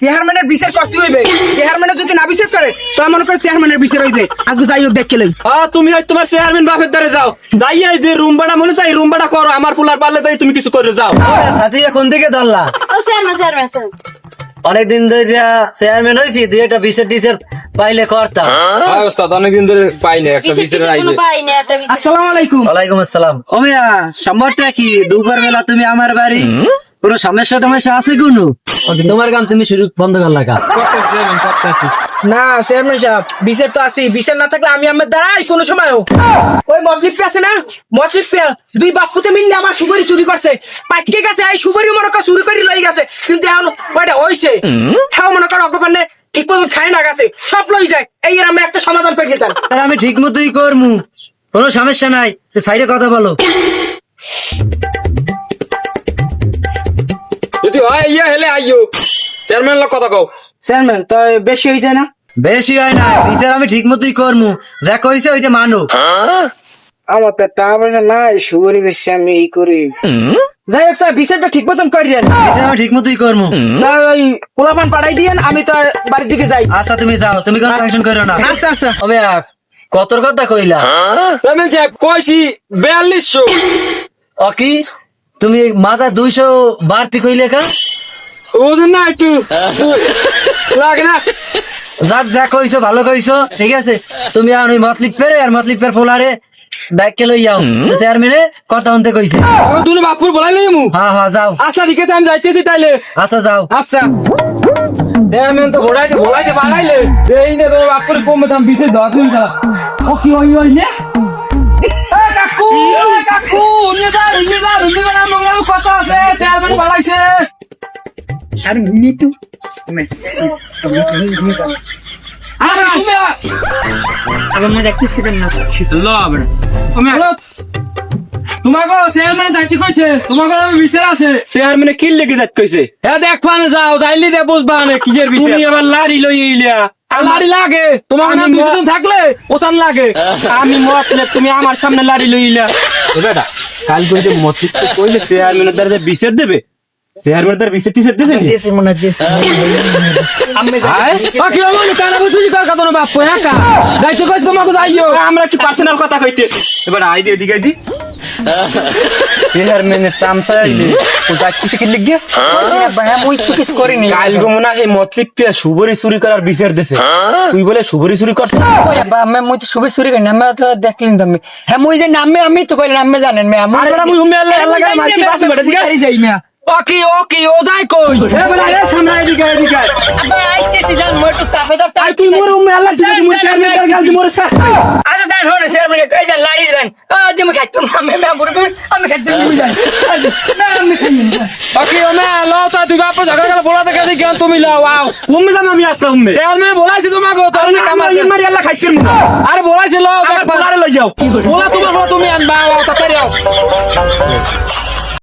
চেয়ারম্যানের বিচার করতে হইবে। চেয়ারম্যানের যদি না বিচার করে তো মনে করে চেয়ারম্যানের বিচার হইবে। আজকে যাই হোক দেখে লই। আ, তুমি হয়তো তোমার চেয়ারম্যান বাপের দ্বারে যাও। যাই যাইয়া যে রুম ভাড়া মনে চাই রুম ভাড়া করো আমার পোলার পারলে তাই তুমি কিছু করে যাও। সাথী কোন দিকে ধরলা। ও চেয়ারম্যান চেয়ারম্যান অনেকদিন ধরে চেয়ারম্যান হয়েছি দুই একটা বিচার টিচার পাইলে করতাম ওস্তাদ অনেকদিন ধরে পাই না একটা পাই না আসসালামু আলাইকুম। ওয়ালাইকুম আসসালাম। ও মিয়া সম্বরটা কি? দুপুর বেলা তুমি আমার বাড়ি কোনো সমস্যা টমস্যা আছে কোনো? তোমার গান তুমি শুরু বন্ধ কর লাগা। না চেয়ারম্যান সাহেব বিচার তো আছে বিচার না থাকলে আমি আমার দাঁড়াই কোনো সময়ও ওই মতলিফ আছে না? মতলিফ দুই বাপুতে মিললে আমার সুপারি চুরি করছে। পাটকে গেছে এই সুপারি মনে কর চুরি করে লই গেছে। কিন্তু এখন ওইটা হইছে। হ্যাঁ মনে কর অগপানে ঠিক মতো খাই না গেছে। সব লই যায়। এই এর আমি একটা সমাধান পেয়ে গেতাম আর আমি ঠিক মতোই করমু। কোনো সমস্যা নাই। সাইডে কথা বলো। যদি হয় ইয়া হেলে আইও চেয়ারম্যান লোক কথা কও। চেয়ারম্যান তো বেশি হয়েছে না? বেশি হয় না বিচার আমি ঠিক মতোই করমু। যা কইছে ওইটা মানো। আমার তো টাকা পয়সা নাই সুপারি বেশি আমি এই করি। যাই হোক স্যার বিচারটা ঠিক মতন করিয়েন বিচার আমি ঠিক মতোই করমু। তা ওই পোলাপান পাঠাই দিয়েন আমি তো বাড়ির দিকে যাই। আচ্ছা তুমি যাও। তুমি কোনো টেনশন করো না। আচ্ছা আচ্ছা। ও মিয়া কতর কথা কইলা? চেয়ারম্যান সাহেব কইছি বিয়াল্লিশশো। ও কি? তুমি মাথা দুইশো বাড়তি কইলে কা? ওদের না একটু। লাগে না। যাক যা কইছো ভালো কইছো ঠিক আছে? তুমি আর ওই মতলিক পেরে আর মতলিক পের ফোলারে ব্যাগকে লই যাও। চেয়ারম্যানে কথা শুনতে কইছে। তুমি বাপুর বলাই লই মু হ্যাঁ হ্যাঁ যাও। আচ্ছা ঠিক আছে আমি যাইতেছি তাইলে। আচ্ছা যাও। আচ্ছা। চেয়ারম্যান তো ঘোড়াইতে ঘোড়াইতে বাড়াইলে। এই নে তোমার বাপুর কম দাম বিশে দশ দিন খেলা ও কি হই হই নে? কাকু কাকু যা যা যা আর মিটু আরে তুমি আবার রাখতেছিলেন না। ল হবে তুমি তোমাকে চেয়ারম্যান যাইতে কইছে। তোমাকে আমি বিচার আছে। চেয়ারম্যানে কি লেগে যাইতে কইছে? হ্যাঁ দেখ পানে যাও যাইলি দে বুঝবা না কিসের বিচার। তুমি আবার লাড়ি লই ইলিয়া লাড়ি লাগে? তোমার না দুজন থাকলে ওসান লাগে। আমি মতলে তুমি আমার সামনে লাড়ি লই ইলিয়া বেটা কাল কইতে মতলে কইলে চেয়ারম্যানের দ্বারা বিচার দেবে? দেশে মনে দেশ আমি আয়। হলো কানা বুঝি কর কথা না বাপ একা? যাইতে কইছ তোমাকে যাইও। আমরা একটু পার্সোনাল কথা কইতেছি। এবার আই দে এদিকে দি। চেয়ারম্যানের চামচা আইলে ও যাইতেছে কি লিখিয়ে মুই তো কিছু করিনি। কাল গো মনে হয় পিয়া সুবরি চুরি করার বিচার দেছে। তুই বলে সুবরি চুরি করছিস আমি মুই তো আমি দেখলেন তুমি হ্যাঁ মুই যে নামে আমি তো আমি জানেন মে আমি আরে মুই হুমে আল্লাহ আল্লাহ করে মারকি পাস বেটা দিকে যাই মিয়া ওকি ওকি ও যাই কই এ বড় আরে সামনে এদিকে এদিকে আইতেছি জান মই তো সাফে দর আই তুই মোর হুমে আল্লাহ ঠিক আছে মোর চেয়ারম্যান কাল কাল মোর সাথ আজ দান হরে স্যার মানে কই জান লাড়ি দেন আজ আমি খাইতাম না আমি আমি বুড়ো আমি খাইতাম না জান না আমি খাইনি ওকি ও মে লো তা তুই বাপ ঝগড়া গেল বলা দেখে কেন তুমি লাও আও হুমে যাম আমি আসতে হুমে চেয়ারম্যান বলাইছি তোমাকে তোর না কাম আছে মারি আল্লাহ খাইছিস আরে বলাইছি লো দেখ পালারে লই যাও বলা তোমার বলা তুমি আনবা আও তাড়াতাড়ি আও